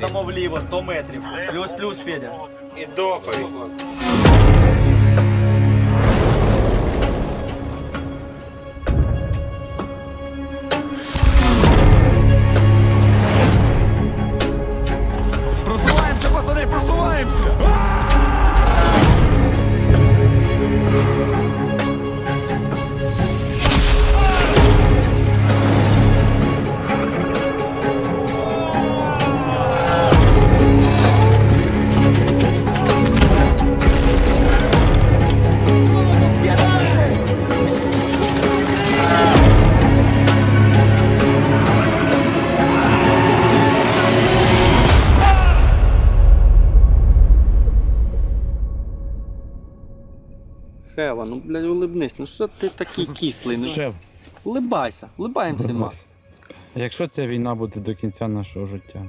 дамо вліво 100 метрів. Плюс-плюс, Федя. І дохай. Просуваемся, пацаны, просуваемся! Шева, ну блядь, улибнись, ну що ти такий кислий? Ну, Шеф, улибайся, улибаємося, ма. якщо ця війна буде до кінця нашого життя,